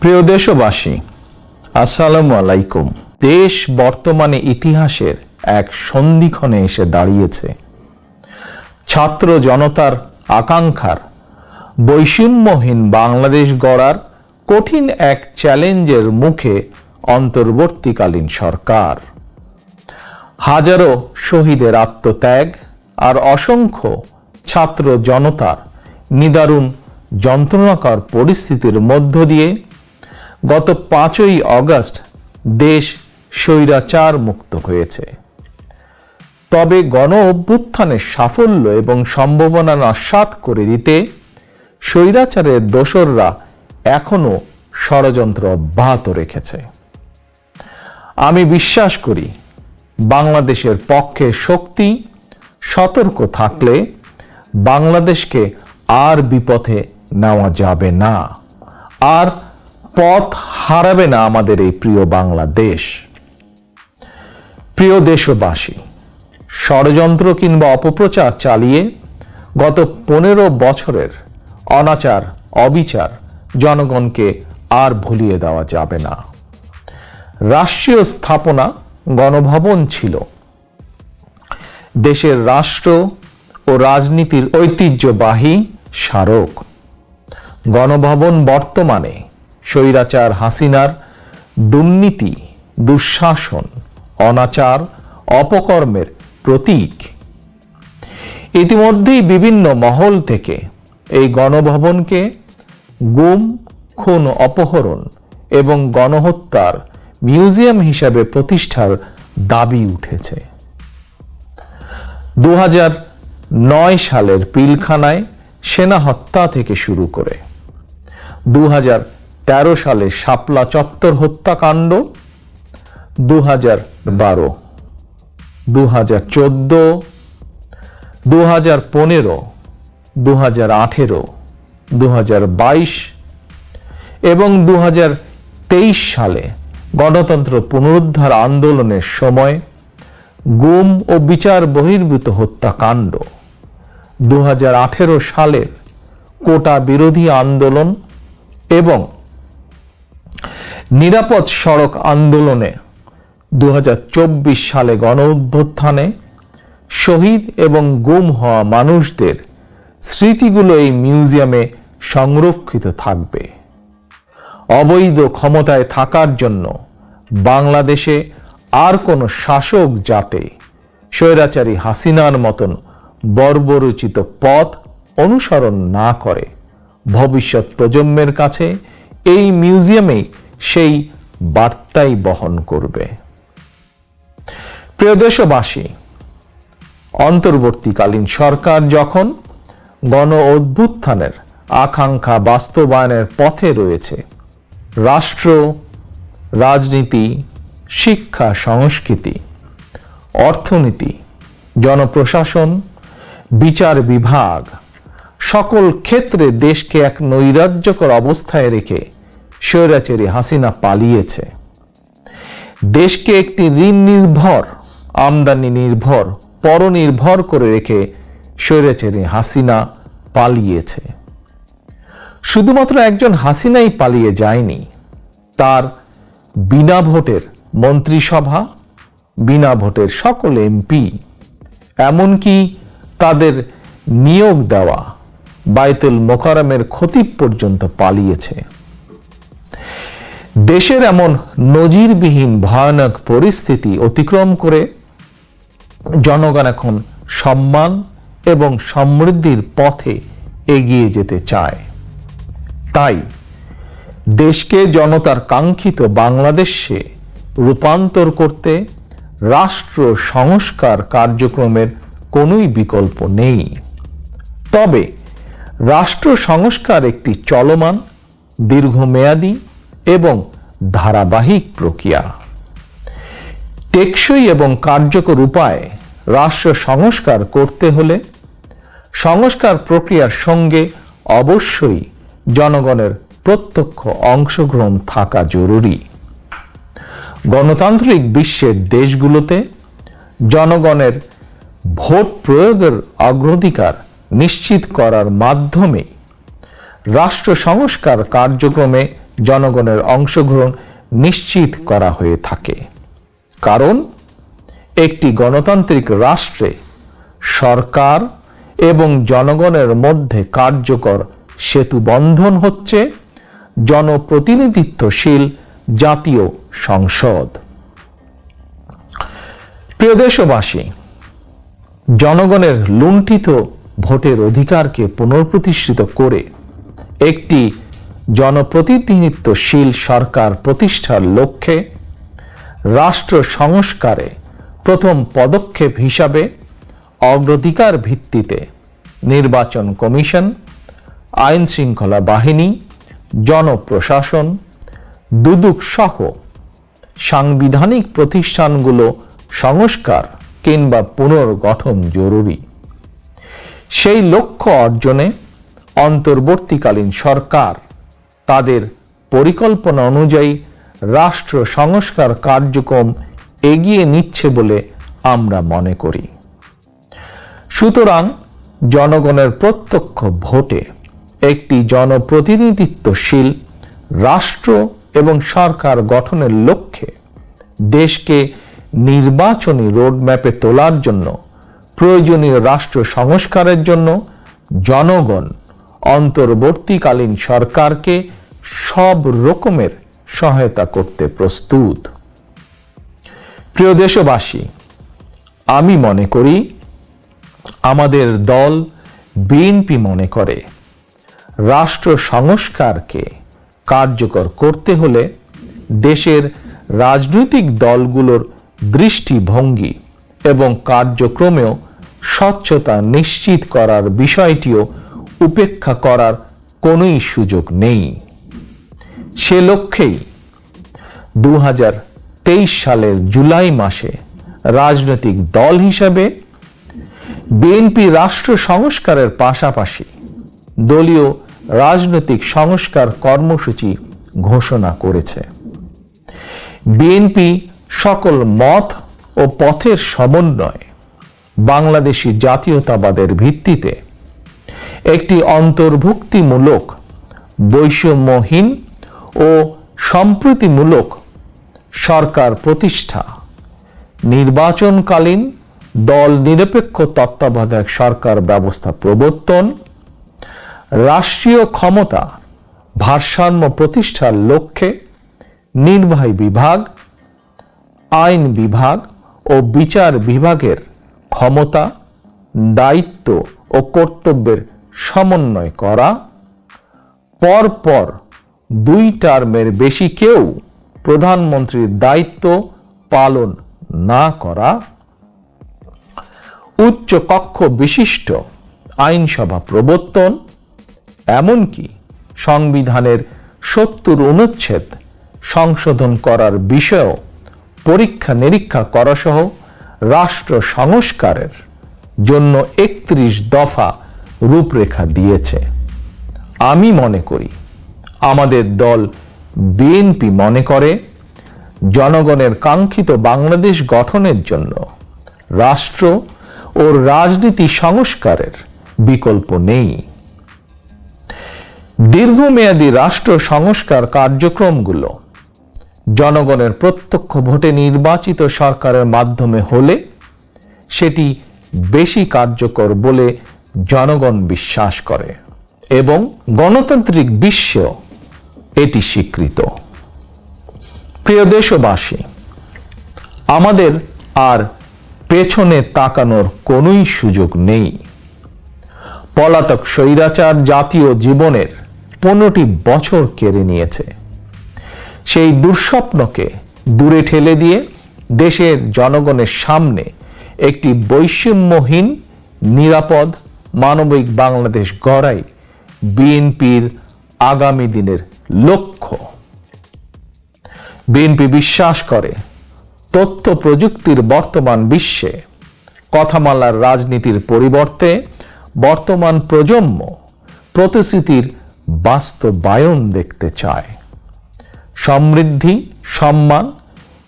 প্রিয় দেশবাসী, আসসালামু আলাইকুম। দেশ বর্তমানে ইতিহাসের এক সন্ধিক্ষণে এসে দাঁড়িয়েছে। ছাত্র জনতার আকাঙ্ক্ষার বৈষম্যহীন বাংলাদেশ গড়ার কঠিন এক চ্যালেঞ্জের মুখে অন্তর্বর্তীকালীন সরকার। হাজারো শহীদের আত্মত্যাগ আর অসংখ্য ছাত্র জনতার নিদারুণ যন্ত্রণাকর পরিস্থিতির মধ্য দিয়ে গত পাঁচই অগস্ট দেশ স্বৈরাচার মুক্ত হয়েছে। তবে গণ অভ্যুত্থানের সাফল্য এবং সম্ভাবনা নস্বাত করে দিতে স্বৈরাচারের দোসররা এখনও ষড়যন্ত্র অব্যাহত রেখেছে। আমি বিশ্বাস করি, বাংলাদেশের পক্ষে শক্তি, সতর্ক থাকলে বাংলাদেশকে আর বিপথে নেওয়া যাবে না। আর পথ হারাবে না আমাদের এই প্রিয় বাংলাদেশ। প্রিয় দেশবাসী, ষড়যন্ত্র কিংবা অপপ্রচার চালিয়ে গত পনেরো বছরের অনাচার, অবিচার জনগণকে আর ভুলিয়ে দেওয়া যাবে না। রাষ্ট্রীয় স্থাপনা গণভবন ছিল। দেশের রাষ্ট্র ও রাজনীতির ঐতিহ্যবাহী স্মারক। গণভবন বর্তমানে স্বৈরাচার হাসিনার দুর্নীতি, দুঃশাসন, অনাচার, অপকর্মের প্রতীক। ইতিমধ্যেই বিভিন্ন মহল থেকে এই গণভবনকে গুম, খুন, অপহরণ এবং গণহত্যার মিউজিয়াম হিসাবে প্রতিষ্ঠার দাবি উঠেছে। দু নয় সালের পিলখানায় সেনা হত্যা থেকে শুরু করে। দু হাজার তেরো সালে শাপলা চত্বর হত্যাকাণ্ড দু হাজার বারো দু হাজার চোদ্দ দু হাজার পনেরো দু হাজার আঠেরো দু হাজার বাইশ এবং দু হাজার তেইশ সালে গণতন্ত্র পুনরুদ্ধার আন্দোলনের সময় গুম ও বিচার বহির্ভূত হত্যাকাণ্ড দু হাজার আঠেরো সালের কোটা বিরোধী আন্দোলন এবং নিরাপদ সড়ক আন্দোলনে দু হাজার চব্বিশ সালে গণ অভ্যুত্থানে শহীদ এবং গুম হওয়া মানুষদের স্মৃতিগুলো এই মিউজিয়ামে সংরক্ষিত থাকবে। অবৈধ ক্ষমতায় থাকার জন্য বাংলাদেশে আর কোনো শাসক যাতে স্বৈরাচারী হাসিনার মতন বর্বরচিত পথ অনুসরণ না করে। ভবিষ্যৎ প্রজন্মের কাছে এই মিউজিয়ামেই সেই বার্তাই বহন করবে। প্রিয় দেশবাসী, অন্তর্বর্তীকালীন সরকার যখন গণ অভ্যুত্থানের আকাঙ্ক্ষা বাস্তবায়নের পথে রয়েছে, রাষ্ট্র, রাজনীতি, শিক্ষা, সংস্কৃতি, অর্থনীতি, জনপ্রশাসন, বিচার বিভাগ সকল ক্ষেত্রে দেশকে এক নৈরাজ্যকর অবস্থায় রেখে স্বৈরাচারী হাসিনা পালিয়েছে। দেশকে একটি ঋণ নির্ভর, আমদানি নির্ভর, পরনির্ভর করে রেখে স্বৈরাচারী হাসিনা পালিয়েছে। শুধুমাত্র একজন হাসিনাই পালিয়ে যায়নি, তার বিনা ভোটের মন্ত্রিসভা, বিনা ভোটের সকল এমপি, এমনকি তাদের নিয়োগ দেওয়া বাইতুল মোকারমের ক্ষতি পর্যন্ত পালিয়েছে। দেশের এমন নজিরবিহীন ভয়ানক পরিস্থিতি অতিক্রম করে জনগণ এখন সম্মান এবং সমৃদ্ধির পথে এগিয়ে যেতে চায়। তাই দেশকে জনতার কাঙ্ক্ষিত বাংলাদেশে রূপান্তর করতে রাষ্ট্র সংস্কার কার্যক্রমের কোনোই বিকল্প নেই। তবে রাষ্ট্র সংস্কার একটি চলমান, দীর্ঘমেয়াদী এবং ধারাবাহিক প্রক্রিয়া। টেকসই এবং কার্যকর উপায়ে রাষ্ট্র সংস্কার করতে হলে সংস্কার প্রক্রিয়ার সঙ্গে অবশ্যই জনগণের প্রত্যক্ষ অংশগ্রহণ থাকা জরুরি। গণতান্ত্রিক বিশ্বের দেশগুলোতে জনগণের ভোট প্রয়োগের অগ্রাধিকার নিশ্চিত করার মাধ্যমে রাষ্ট্র সংস্কার কার্যক্রমে জনগণের অংশগ্রহণ নিশ্চিত করা হয়ে থাকে। কারণ, একটি গণতান্ত্রিক রাষ্ট্রে সরকার এবং জনগণের মধ্যে কার্যকর সেতু বন্ধন হচ্ছে জনপ্রতিনিধিত্বশীল জাতীয় সংসদ। প্রিয় দেশবাসী, জনগণের লুণ্ঠিত ভোটের অধিকারকে পুনঃপ্রতিষ্ঠিত করে একটি জনপ্রতিনিধিত্বশীল সরকার প্রতিষ্ঠার লক্ষ্যে রাষ্ট্র সংস্কারে প্রথম পদক্ষেপ হিসাবে অগ্রাধিকার ভিত্তিতে নির্বাচন কমিশন, আইন শৃঙ্খলা বাহিনী, জনপ্রশাসন, দুদক সহ সাংবিধানিক প্রতিষ্ঠানগুলো সংস্কার কিংবা পুনর্গঠন জরুরি। সেই লক্ষ্য অর্জনে অন্তর্বর্তীকালীন সরকার তাদের পরিকল্পনা অনুযায়ী রাষ্ট্র সংস্কার কার্যক্রম এগিয়ে নিচ্ছে বলে আমরা মনে করি। সুতরাং জনগণের প্রত্যক্ষ ভোটে একটি জনপ্রতিনিধিত্বশীল রাষ্ট্র এবং সরকার গঠনের লক্ষ্যে দেশকে নির্বাচনী রোডম্যাপে তোলার জন্য, প্রয়োজনীয় রাষ্ট্র সংস্কারের জন্য জনগণ অন্তর্বর্তীকালীন সরকারকে সব রকমের সহায়তা করতে প্রস্তুত। প্রিয় দেশবাসী, আমি মনে করি আমাদের দল বিএনপি মনে করে। রাষ্ট্র সংস্কারকে কার্যকর করতে হলে দেশের রাজনৈতিক দলগুলোর দৃষ্টিভঙ্গি এবং কার্যক্রমেও স্বচ্ছতা নিশ্চিত করার বিষয়টিও উপেক্ষা করার কোনোই সুযোগ নেই। সে লক্ষ্যেই দু হাজার তেইশ সালের জুলাই মাসে রাজনৈতিক দল হিসাবে বিএনপি রাষ্ট্র সংস্কারের পাশাপাশি দলীয় রাজনৈতিক সংস্কার কর্মসূচি ঘোষণা করেছে। বিএনপি সকল মত ও পথের সমন্বয় বাংলাদেশি জাতীয়তাবাদের ভিত্তিতে একটি অন্তর্ভুক্তিমূলক বৈষম্যহীন ও সম্প্রীতিমূলক সরকার প্রতিষ্ঠা। নির্বাচনকালীন দল নিরপেক্ষ তত্ত্বাবধায়ক সরকার ব্যবস্থা প্রবর্তন। রাষ্ট্রীয় ক্ষমতা ভারসাম্য প্রতিষ্ঠার লক্ষ্যে নির্বাহী বিভাগ, আইন বিভাগ ও বিচার বিভাগের ক্ষমতা, দায়িত্ব ও কর্তব্যের সমন্বয় করা। পরপর দুই টার্মের বেশি কেউ প্রধানমন্ত্রীর দায়িত্ব পালন না করা, উচ্চ কক্ষ বিশিষ্ট আইনসভা প্রবর্তন, এমনকি সংবিধানের সত্তর অনুচ্ছেদ সংশোধন করার বিষয়েও পরীক্ষা নিরীক্ষা করা সহ রাষ্ট্র সংস্কারের জন্য একত্রিশ দফা রূপরেখা দিয়েছে। আমি মনে করি আমাদের দল বিএনপি মনে করে, জনগণের কাঙ্ক্ষিত বাংলাদেশ গঠনের জন্য রাষ্ট্র ও রাজনীতি সংস্কারের বিকল্প নেই। দীর্ঘমেয়াদী রাষ্ট্র সংস্কার কার্যক্রমগুলো জনগণের প্রত্যক্ষ ভোটে নির্বাচিত সরকারের মাধ্যমে হলে সেটি বেশি কার্যকর বলে জনগণ বিশ্বাস করে এবং গণতান্ত্রিক বিশ্ব এটি স্বীকৃত। প্রিয় দেশবাসী, আমাদের আর পেছনে তাকানোর কোনোই সুযোগ নেই। পলাতক স্বৈরাচার জাতীয় জীবনের পনেরোটি বছর কেড়ে নিয়েছে। সেই দুঃস্বপ্নকে দূরে ঠেলে দিয়ে দেশের জনগণের সামনে একটি বৈষম্যহীন, নিরাপদ, মানবিক বাংলাদেশ গড়াই বিএনপির আগামী দিনের লক্ষ্য। বিএনপি বিশ্বাস করে, তথ্য প্রযুক্তির বর্তমান বিশ্বে, কথামালার রাজনীতির পরিবর্তে বর্তমান প্রজন্ম প্রতিশ্রুতির বাস্তবায়ন দেখতে চায়। সমৃদ্ধি, সম্মান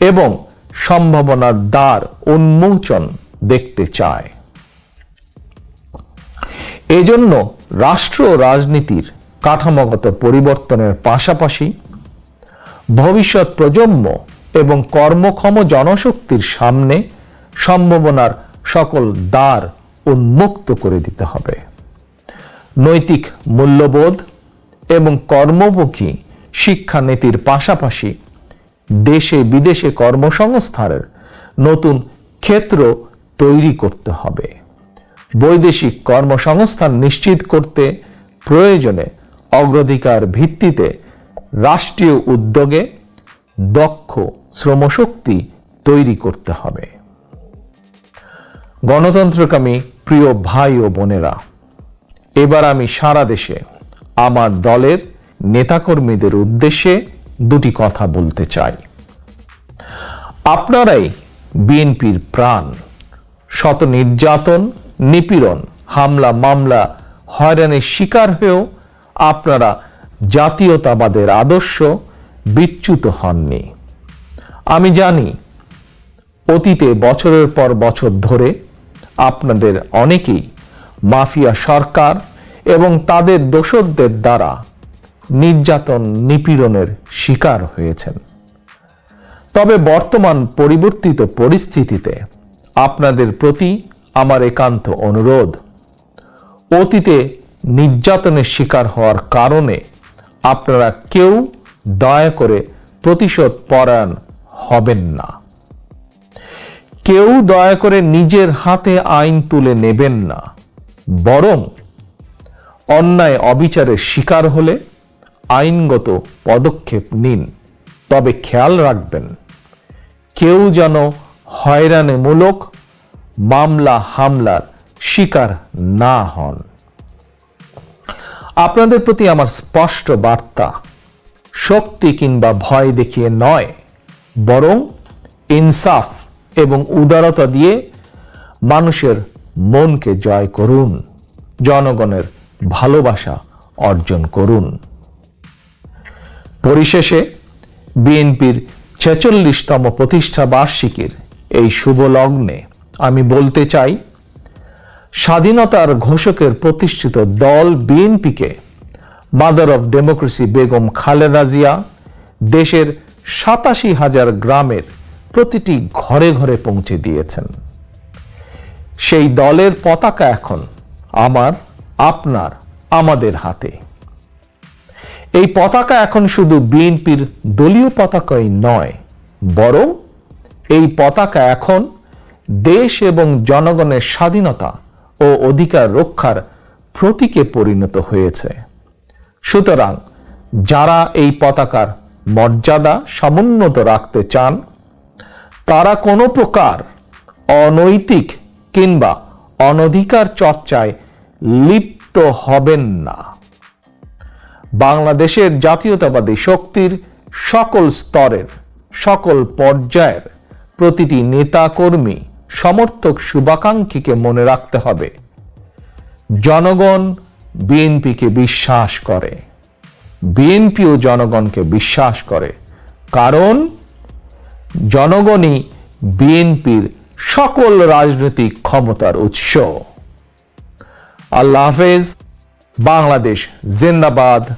এবং সম্ভাবনার দ্বার উন্মোচন দেখতে চায়। এজন্য রাষ্ট্র রাজনীতির কাঠামোগত পরিবর্তনের পাশাপাশি ভবিষ্যৎ প্রজন্ম এবং কর্মক্ষম জনশক্তির সামনে সম্ভাবনার সকল দ্বার উন্মুক্ত করে দিতে হবে। নৈতিক মূল্যবোধ এবং কর্মমুখী শিক্ষানীতির পাশাপাশি দেশে বিদেশে কর্মসংস্থানের নতুন ক্ষেত্র তৈরি করতে হবে। বৈদেশিক কর্মসংস্থান নিশ্চিত করতে প্রয়োজনে অগ্রাধিকার ভিত্তিতে রাষ্ট্রীয় উদ্যোগে দক্ষ শ্রমশক্তি তৈরি করতে হবে। গণতন্ত্রকামী প্রিয় ভাই ও বোনেরা, এবার আমি সারা দেশে আমার দলের নেতাকর্মীদের উদ্দেশ্যে দুটি কথা বলতে চাই। আপনারাই বিএনপির প্রাণ। শত নির্যাতন, নিপীড়ন, হামলা, মামলা হয়রানির শিকার হয়েও আপনারা জাতীয়তাবাদের আদর্শ বিচ্যুত হননি। আমি জানি, অতীতে বছরের পর বছর ধরে আপনাদের অনেকেই মাফিয়া সরকার এবং তাদের দোসরদের দ্বারা নির্যাতন নিপীড়নের শিকার হয়েছেন। তবে বর্তমান পরিবর্তিত পরিস্থিতিতে আপনাদের প্রতি আমার একান্ত অনুরোধ, অতীতে নির্যাতনের শিকার হওয়ার কারণে আপনারা কেউ দয়া করে প্রতিশোধ পরায়ণ হবেন না। কেউ দয়া করে নিজের হাতে আইন তুলে নেবেন না। বরং অন্যায় অবিচারের শিকার হলে আইনগত পদক্ষেপ নিন। তবে খেয়াল রাখবেন, কেউ যেন হয়রানিমূলক মামলা হামলার শিকার না হন। আপনাদের প্রতি আমার স্পষ্ট বার্তা, শক্তি কিংবা ভয় দেখিয়ে নয়, বরং ইনসাফ এবং উদারতা দিয়ে মানুষের মনকে জয় করুন, জনগণের ভালোবাসা অর্জন করুন। পরিশেষে, বিএনপির ছেচল্লিশতম প্রতিষ্ঠা বার্ষিকীর এই শুভ লগ্নে আমি বলতে চাই স্বাধীনতার ঘোষকের প্রতিষ্ঠিত দল বিএনপিকে mother of democracy Begum Khaleda Zia, দেশের সাতাশি হাজার গ্রামের প্রতিটি ঘরে ঘরে পৌঁছে দিয়েছেন। সেই দলের পতাকা এখন আমার, আপনার, আমাদের হাতে। এই পতাকা এখন শুধু বিএনপির দলীয় পতাকাই নয়, বরং এই পতাকা এখন দেশ এবং জনগণের স্বাধীনতা ও অধিকার রক্ষার প্রতীকে পরিণত হয়েছে। সুতরাং যারা এই পতাকার মর্যাদা সমুন্নত রাখতে চান, তারা কোনো প্রকার অনৈতিক কিংবা অনধিকার চর্চায় লিপ্ত হবেন না। বাংলাদেশের জাতীয়তাবাদী শক্তির সকল স্তরের, সকল পর্যায়ের প্রতিটি নেতা কর্মী সমর্থক শুভাকাঙ্ক্ষীকে মনে রাখতে হবে। জনগণ বিএনপিকে বিশ্বাস করে। বিএনপিও জনগণকে বিশ্বাস করে। কারণ জনগণই বিএনপির সকল রাজনৈতিক ক্ষমতার উৎস। আল্লাহ হাফেজ, বাংলাদেশ জিন্দাবাদ।